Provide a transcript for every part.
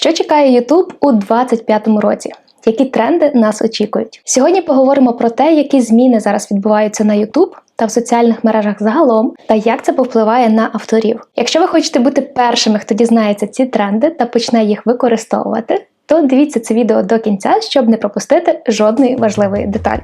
Що чекає YouTube у 2025 році? Які тренди нас очікують? Сьогодні поговоримо про те, які зміни зараз відбуваються на YouTube та в соціальних мережах загалом, та як це повпливає на авторів. Якщо ви хочете бути першими, хто дізнається ці тренди та почне їх використовувати, то дивіться це відео до кінця, щоб не пропустити жодної важливої деталі.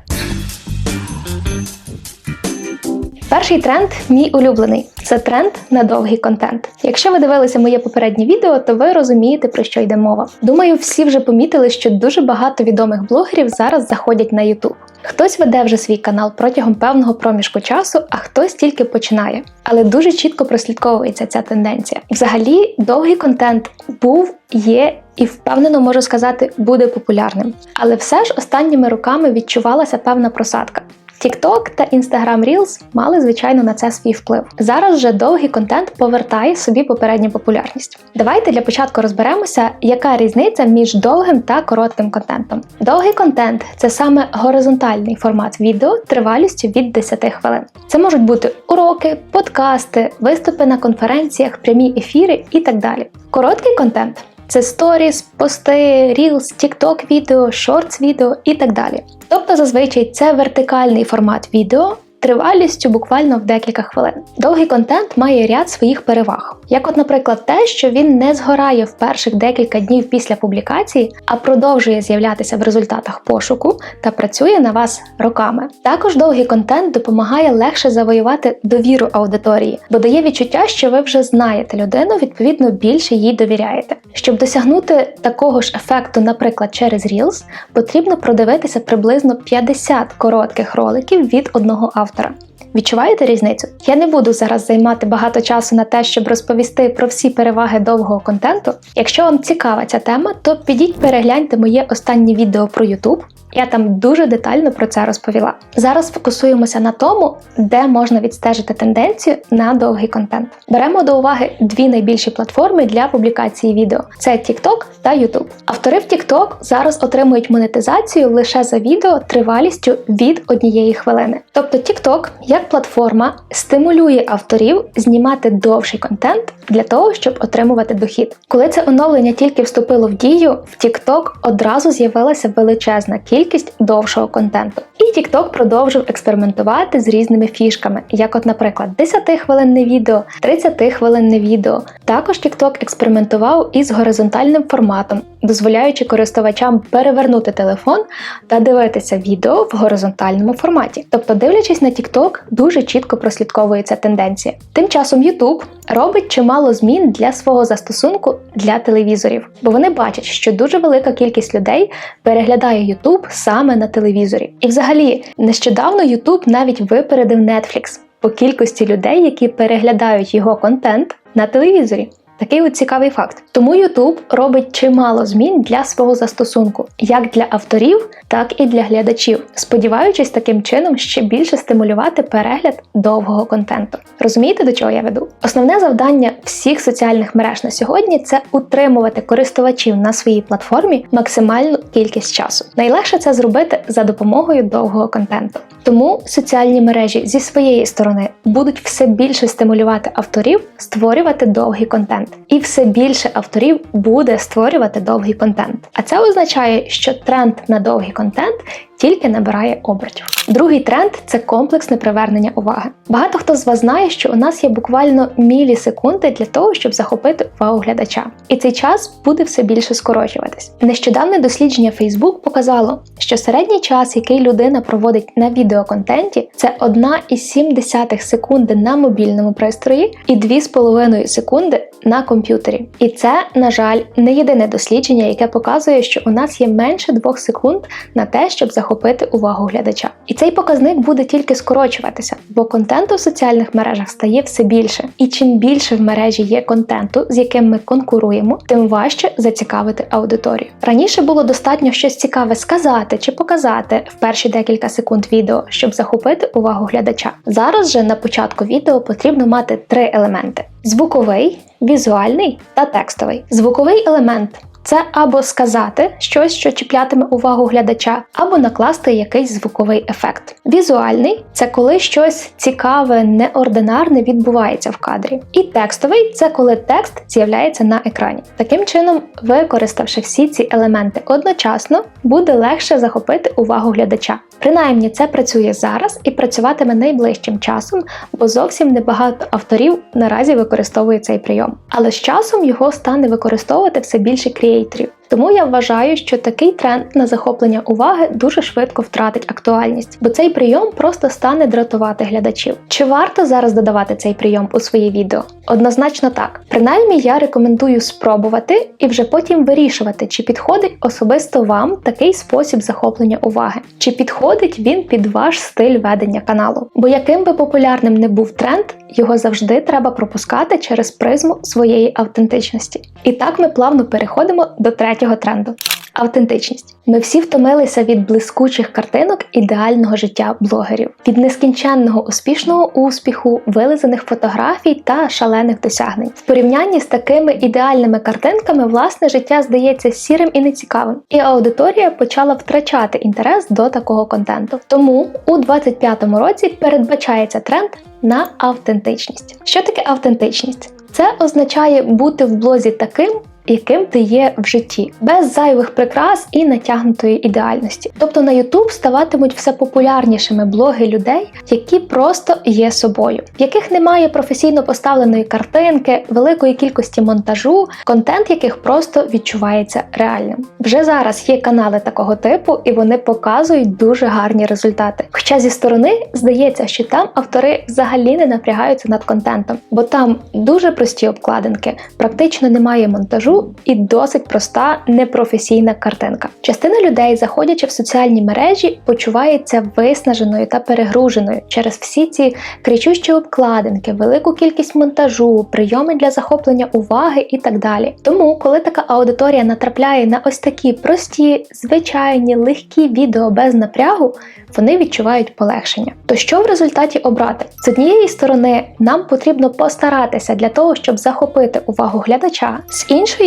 Перший тренд мій улюблений це тренд на довгий контент. Якщо ви дивилися моє попереднє відео, то ви розумієте про що йде мова. Думаю, всі вже помітили, що дуже багато відомих блогерів зараз заходять на YouTube. Хтось веде вже свій канал протягом певного проміжку часу, а хтось тільки починає. Але дуже чітко прослідковується ця тенденція. Взагалі, довгий контент був, є і впевнено можу сказати, буде популярним. Але все ж останніми роками відчувалася певна просадка. TikTok та Instagram Reels мали, звичайно, на це свій вплив. Зараз же довгий контент повертає собі попередню популярність. Давайте для початку розберемося, яка різниця між довгим та коротким контентом. Довгий контент це саме горизонтальний формат відео тривалістю від 10 хвилин. Це можуть бути уроки, подкасти, виступи на конференціях, прямі ефіри і так далі. Короткий контент. Це сторіс, пости, рілс, тікток відео, шортс відео і так далі. Тобто зазвичай це вертикальний формат відео. Тривалістю буквально в декілька хвилин. Довгий контент має ряд своїх переваг, як, от, наприклад, те, що він не згорає в перших декілька днів після публікації, а продовжує з'являтися в результатах пошуку та працює на вас роками. Також довгий контент допомагає легше завоювати довіру аудиторії, бо дає відчуття, що ви вже знаєте людину, відповідно більше їй довіряєте. Щоб досягнути такого ж ефекту, наприклад, через Reels, потрібно продивитися приблизно 50 коротких роликів від одного автора. завтра. Відчуваєте різницю? Я не буду зараз займати багато часу на те, щоб розповісти про всі переваги довгого контенту. Якщо вам цікава ця тема, то підіть перегляньте моє останнє відео про YouTube. Я там дуже детально про це розповіла. Зараз фокусуємося на тому, де можна відстежити тенденцію на довгий контент. Беремо до уваги дві найбільші платформи для публікації відео: це TikTok та YouTube. Автори в TikTok зараз отримують монетизацію лише за відео тривалістю від однієї хвилини. Тобто TikTok, як платформа, стимулює авторів знімати довший контент для того, щоб отримувати дохід. Коли це оновлення тільки вступило в дію, в TikTok одразу з'явилася величезна кількість довшого контенту. І TikTok продовжив експериментувати з різними фішками, як, от, наприклад, 10-хвилинне відео, 30-хвилинне відео. Також TikTok експериментував із горизонтальним форматом, дозволяючи користувачам перевернути телефон та дивитися відео в горизонтальному форматі. Тобто, дивлячись на TikTok, дуже чітко прослідковується тенденція. Тим часом YouTube робить чимало змін для свого застосунку для телевізорів, бо вони бачать, що дуже велика кількість людей переглядає YouTube саме на телевізорі. І взагалі, нещодавно YouTube навіть випередив Netflix по кількості людей, які переглядають його контент на телевізорі. Такий от цікавий факт. Тому YouTube робить чимало змін для свого застосунку, як для авторів, так і для глядачів, сподіваючись таким чином ще більше стимулювати перегляд довгого контенту. Розумієте, до чого я веду? Основне завдання всіх соціальних мереж на сьогодні це утримувати користувачів на своїй платформі максимальну кількість часу. Найлегше це зробити за допомогою довгого контенту. Тому соціальні мережі зі своєї сторони будуть все більше стимулювати авторів створювати довгий контент, і все більше авторів буде створювати довгий контент. А це означає, що тренд на довгий контент тільки набирає обертів. Другий тренд це комплексне привернення уваги. Багато хто з вас знає, що у нас є буквально мілісекунди для того, щоб захопити увагу глядача, і цей час буде все більше скорочуватись. Нещодавне дослідження Facebook показало, що середній час, який людина проводить на відеоконтенті, це 1,7 секунди на мобільному пристрої і 2,5 секунди на комп'ютері. І це, на жаль, не єдине дослідження, яке показує, що у нас є менше 2 секунд на те, щоб захопити увагу глядача. І цей показник буде тільки скорочуватися, бо контенту в соціальних мережах стає все більше. І чим більше в мережі є контенту, з яким ми конкуруємо, тим важче зацікавити аудиторію. Раніше було достатньо щось цікаве сказати чи показати в перші декілька секунд відео, щоб захопити увагу глядача. Зараз же на початку відео потрібно мати три елементи: звуковий, візуальний та текстовий. Звуковий елемент це або сказати щось, що чіплятиме увагу глядача, або накласти якийсь звуковий ефект. Візуальний це коли щось цікаве, неординарне відбувається в кадрі. І текстовий це коли текст з'являється на екрані. Таким чином, використавши всі ці елементи одночасно, буде легше захопити увагу глядача. Принаймні, це працює зараз і працюватиме найближчим часом, бо зовсім небагато авторів наразі використовує цей прийом. Але з часом його стане використовувати все більше Patreon. Тому я вважаю, що такий тренд на захоплення уваги дуже швидко втратить актуальність, бо цей прийом просто стане дратувати глядачів. Чи варто зараз додавати цей прийом у свої відео? Однозначно так. Принаймні, я рекомендую спробувати і вже потім вирішувати, чи підходить особисто вам такий спосіб захоплення уваги, чи підходить він під ваш стиль ведення каналу. Бо яким би популярним не був тренд, його завжди треба пропускати через призму своєї автентичності. І так ми плавно переходимо до третього тренду. Автентичність. Ми всі втомилися від блискучих картинок ідеального життя блогерів, від нескінченного успішного успіху, вилизаних фотографій та шалених досягнень. В порівнянні з такими ідеальними картинками власне життя здається сірим і нецікавим, і аудиторія почала втрачати інтерес до такого контенту. Тому у 25-му році передбачається тренд на автентичність. Що таке автентичність? Це означає бути в блозі таким, яким ти є в житті, без зайвих прикрас і натягнутої ідеальності. Тобто на YouTube ставатимуть все популярнішими блоги людей, які просто є собою, в яких немає професійно поставленої картинки, великої кількості монтажу, контент яких просто відчувається реальним. Вже зараз є канали такого типу, і вони показують дуже гарні результати. Хоча зі сторони здається, що там автори взагалі не напрягаються над контентом, бо там дуже прості обкладинки, практично немає монтажу і досить проста непрофесійна картинка. Частина людей, заходячи в соціальні мережі, почувається виснаженою та перегруженою через всі ці кричущі обкладинки, велику кількість монтажу, прийоми для захоплення уваги і так далі. Тому, коли така аудиторія натрапляє на ось такі прості, звичайні, легкі відео без напрягу, вони відчувають полегшення. То що в результаті обрати? З однієї сторони, нам потрібно постаратися для того, щоб захопити увагу глядача, з іншої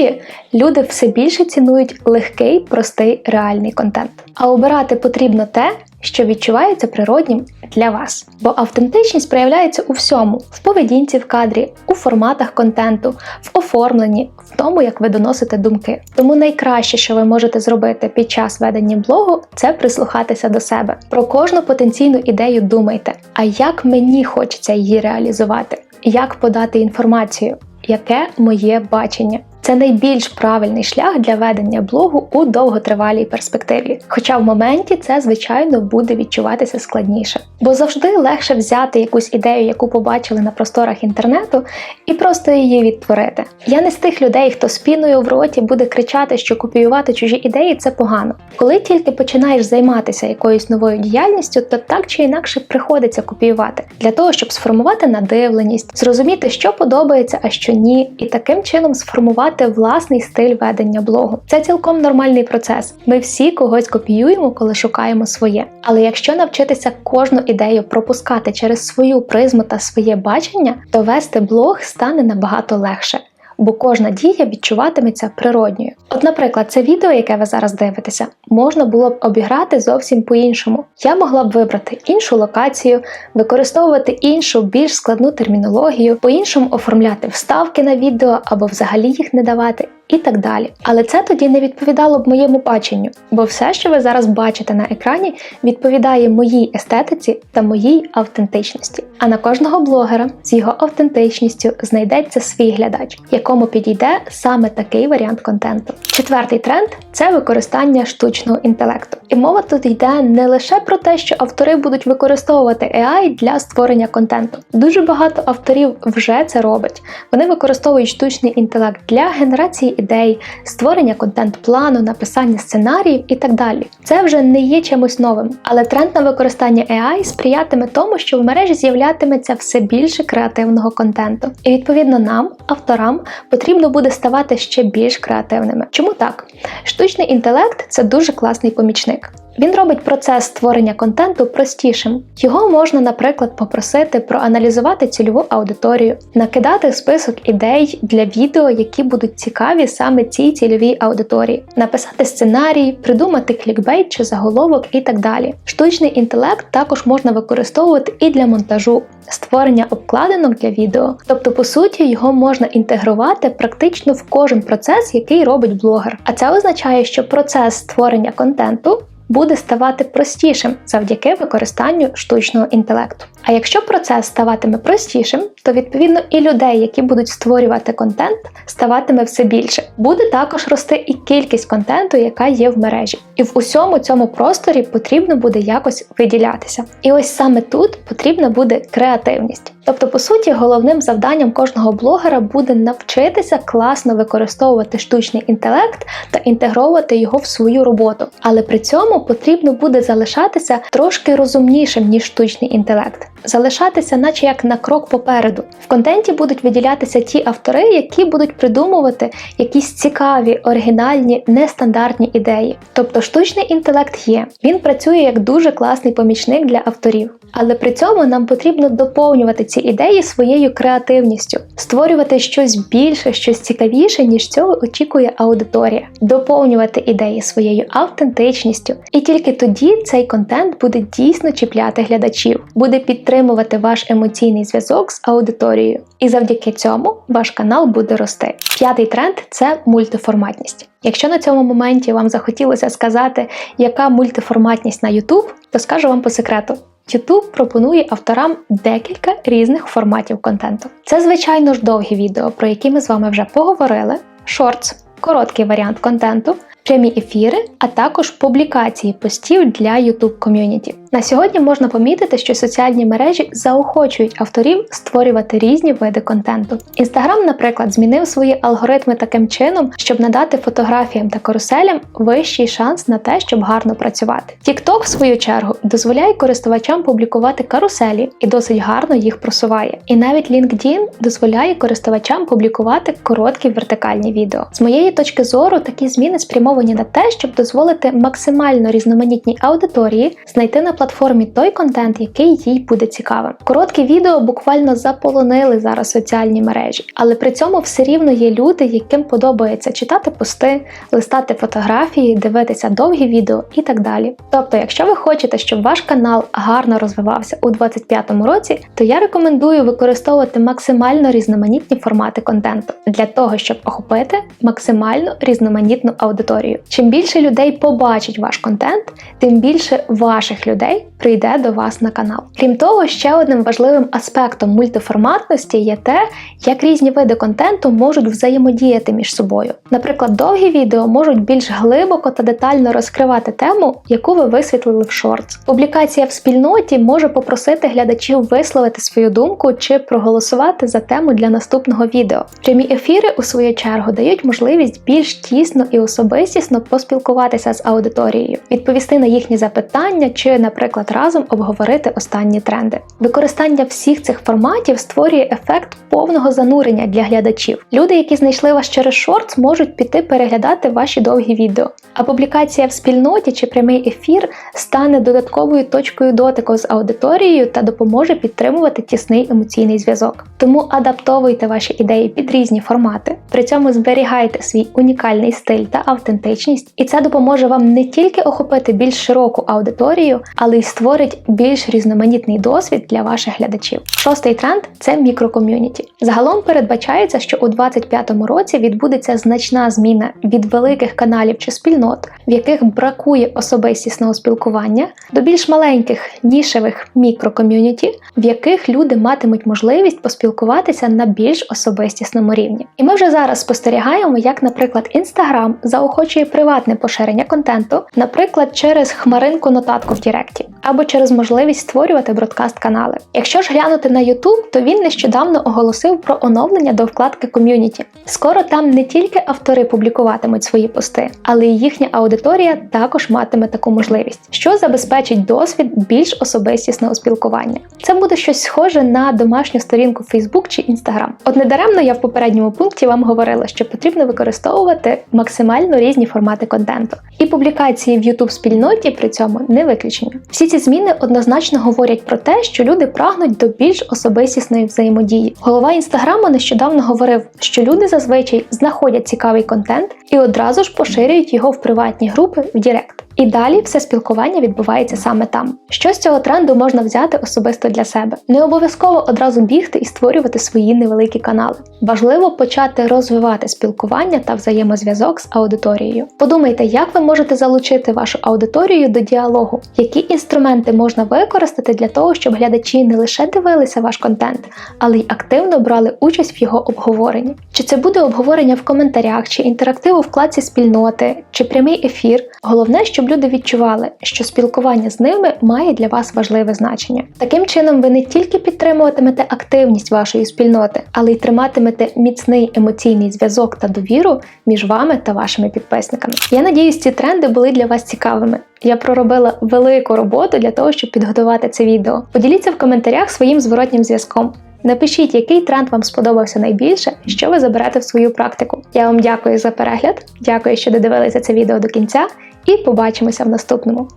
люди все більше цінують легкий, простий, реальний контент. А обирати потрібно те, що відчувається природнім для вас. Бо автентичність проявляється у всьому: в поведінці в кадрі, у форматах контенту, в оформленні, в тому, як ви доносите думки. Тому найкраще, що ви можете зробити під час ведення блогу, це прислухатися до себе. Про кожну потенційну ідею думайте, а як мені хочеться її реалізувати, як подати інформацію, яке моє бачення. Це найбільш правильний шлях для ведення блогу у довготривалій перспективі. Хоча в моменті це, звичайно, буде відчуватися складніше. Бо завжди легше взяти якусь ідею, яку побачили на просторах інтернету, і просто її відтворити. Я не з тих людей, хто спіною в роті буде кричати, що копіювати чужі ідеї це погано. Коли тільки починаєш займатися якоюсь новою діяльністю, то так чи інакше приходиться копіювати для того, щоб сформувати надивленість, зрозуміти, що подобається, а що ні, і таким чином сформувати власний стиль ведення блогу. Це цілком нормальний процес. Ми всі когось копіюємо, коли шукаємо своє. Але якщо навчитися кожну ідею пропускати через свою призму та своє бачення, то вести блог стане набагато легше. Бо кожна дія відчуватиметься природньою. От, наприклад, це відео, яке ви зараз дивитеся, можна було б обіграти зовсім по-іншому. Я могла б вибрати іншу локацію, використовувати іншу, більш складну термінологію, по-іншому оформляти вставки на відео або взагалі їх не давати і так далі. Але це тоді не відповідало б моєму баченню, бо все, що ви зараз бачите на екрані, відповідає моїй естетиці та моїй автентичності. А на кожного блогера з його автентичністю знайдеться свій глядач, якому підійде саме такий варіант контенту. Четвертий тренд це використання штучного інтелекту. І мова тут йде не лише про те, що автори будуть використовувати AI для створення контенту. Дуже багато авторів вже це робить. Вони використовують штучний інтелект для генерації ідей, створення контент-плану, написання сценаріїв і так далі. Це вже не є чимось новим, але тренд на використання AI сприятиме тому, що в мережі з'являтиметься все більше креативного контенту. І відповідно нам, авторам, потрібно буде ставати ще більш креативними. Чому так? Штучний інтелект це дуже класний помічник. Він робить процес створення контенту простішим. Його можна, наприклад, попросити проаналізувати цільову аудиторію, накидати список ідей для відео, які будуть цікаві саме цій цільовій аудиторії, написати сценарій, придумати клікбейт чи заголовок і так далі. Штучний інтелект також можна використовувати і для монтажу, створення обкладинок для відео. Тобто, по суті, його можна інтегрувати практично в кожен процес, який робить блогер. А це означає, що процес створення контенту буде ставати простішим завдяки використанню штучного інтелекту. А якщо процес ставатиме простішим, то відповідно і людей, які будуть створювати контент, ставатиме все більше. Буде також рости і кількість контенту, яка є в мережі. І в усьому цьому просторі потрібно буде якось виділятися. І ось саме тут потрібна буде креативність. Тобто, по суті, головним завданням кожного блогера буде навчитися класно використовувати штучний інтелект та інтегровувати його в свою роботу. Але при цьому потрібно буде залишатися трошки розумнішим ніж штучний інтелект. Залишатися, наче як на крок попереду. В контенті будуть виділятися ті автори, які будуть придумувати якісь цікаві, оригінальні, нестандартні ідеї. Тобто штучний інтелект є, він працює як дуже класний помічник для авторів. Але при цьому нам потрібно доповнювати ці ідеї своєю креативністю, створювати щось більше, щось цікавіше, ніж цього очікує аудиторія, доповнювати ідеї своєю автентичністю. І тільки тоді цей контент буде дійсно чіпляти глядачів, буде підтримувати ваш емоційний зв'язок з аудиторією. І завдяки цьому ваш канал буде рости. П'ятий тренд це мультиформатність. Якщо на цьому моменті вам захотілося сказати, яка мультиформатність на YouTube, то скажу вам по секрету. YouTube пропонує авторам декілька різних форматів контенту. Це, звичайно ж, довгі відео, про які ми з вами вже поговорили, шортс, короткий варіант контенту, прямі ефіри, а також публікації постів для YouTube ком'юніті. На сьогодні можна помітити, що соціальні мережі заохочують авторів створювати різні види контенту. Інстаграм, наприклад, змінив свої алгоритми таким чином, щоб надати фотографіям та каруселям вищий шанс на те, щоб гарно працювати. TikTok, в свою чергу, дозволяє користувачам публікувати каруселі і досить гарно їх просуває. І навіть LinkedIn дозволяє користувачам публікувати короткі вертикальні відео. З моєї точки зору, такі зміни спрямовані на те, щоб дозволити максимально різноманітній аудиторії знайти на платформі той контент, який їй буде цікавим. Короткі відео буквально заполонили зараз соціальні мережі, але при цьому все рівно є люди, яким подобається читати пости, листати фотографії, дивитися довгі відео і так далі. Тобто, якщо ви хочете, щоб ваш канал гарно розвивався у 2025 році, то я рекомендую використовувати максимально різноманітні формати контенту для того, щоб охопити максимально різноманітну аудиторію. Чим більше людей побачить ваш контент, тим більше ваших людей okay? Прийде до вас на канал. Крім того, ще одним важливим аспектом мультиформатності є те, як різні види контенту можуть взаємодіяти між собою. Наприклад, довгі відео можуть більш глибоко та детально розкривати тему, яку ви висвітлили в шортс. Публікація в спільноті може попросити глядачів висловити свою думку чи проголосувати за тему для наступного відео. Прямі ефіри, у свою чергу, дають можливість більш тісно і особистісно поспілкуватися з аудиторією, відповісти на їхні запитання чи, наприклад, разом обговорити останні тренди. Використання всіх цих форматів створює ефект повного занурення для глядачів. Люди, які знайшли вас через шортс, можуть піти переглядати ваші довгі відео. А публікація в спільноті чи прямий ефір стане додатковою точкою дотику з аудиторією та допоможе підтримувати тісний емоційний зв'язок. Тому адаптовуйте ваші ідеї під різні формати, при цьому зберігайте свій унікальний стиль та автентичність, і це допоможе вам не тільки охопити більш широку аудиторію, але й створить більш різноманітний досвід для ваших глядачів. Шостий тренд це мікроком'юніті. Загалом передбачається, що у 2025 році відбудеться значна зміна від великих каналів чи спільнот, в яких бракує особистісного спілкування, до більш маленьких нішевих мікроком'юніті, в яких люди матимуть можливість поспілкуватися на більш особистісному рівні. І ми вже зараз спостерігаємо, як, наприклад, Instagram заохочує приватне поширення контенту, наприклад, через хмаринку нотатку в Діректі. Або через можливість створювати бродкаст-канали. Якщо ж глянути на YouTube, то він нещодавно оголосив про оновлення до вкладки ком'юніті. Скоро там не тільки автори публікуватимуть свої пости, але й їхня аудиторія також матиме таку можливість, що забезпечить досвід більш особистісного спілкування. Це буде щось схоже на домашню сторінку Facebook чи Instagram. От недаремно я в попередньому пункті вам говорила, що потрібно використовувати максимально різні формати контенту. І публікації в YouTube спільноті при цьому не виключення. Всі ці зміни однозначно говорять про те, що люди прагнуть до більш особистісної взаємодії. Голова інстаграму нещодавно говорив, що люди зазвичай знаходять цікавий контент і одразу ж поширюють його в приватні групи в Дірект. І далі все спілкування відбувається саме там. Що з цього тренду можна взяти особисто для себе? Не обов'язково одразу бігти і створювати свої невеликі канали. Важливо почати розвивати спілкування та взаємозв'язок з аудиторією. Подумайте, як ви можете залучити вашу аудиторію до діалогу, які інструменти можна використати для того, щоб глядачі не лише дивилися ваш контент, але й активно брали участь в його обговоренні. Чи це буде обговорення в коментарях, чи інтерактив у вкладці спільноти, чи прямий ефір. Головне, щоб люди відчували, що спілкування з ними має для вас важливе значення. Таким чином, ви не тільки підтримуватимете активність вашої спільноти, але й триматимете міцний емоційний зв'язок та довіру між вами та вашими підписниками. Я надіюсь, ці тренди були для вас цікавими. Я проробила велику роботу для того, щоб підготувати це відео. Поділіться в коментарях своїм зворотнім зв'язком. Напишіть, який тренд вам сподобався найбільше і що ви заберете в свою практику. Я вам дякую за перегляд, дякую, що додивилися це відео до кінця, і побачимося в наступному.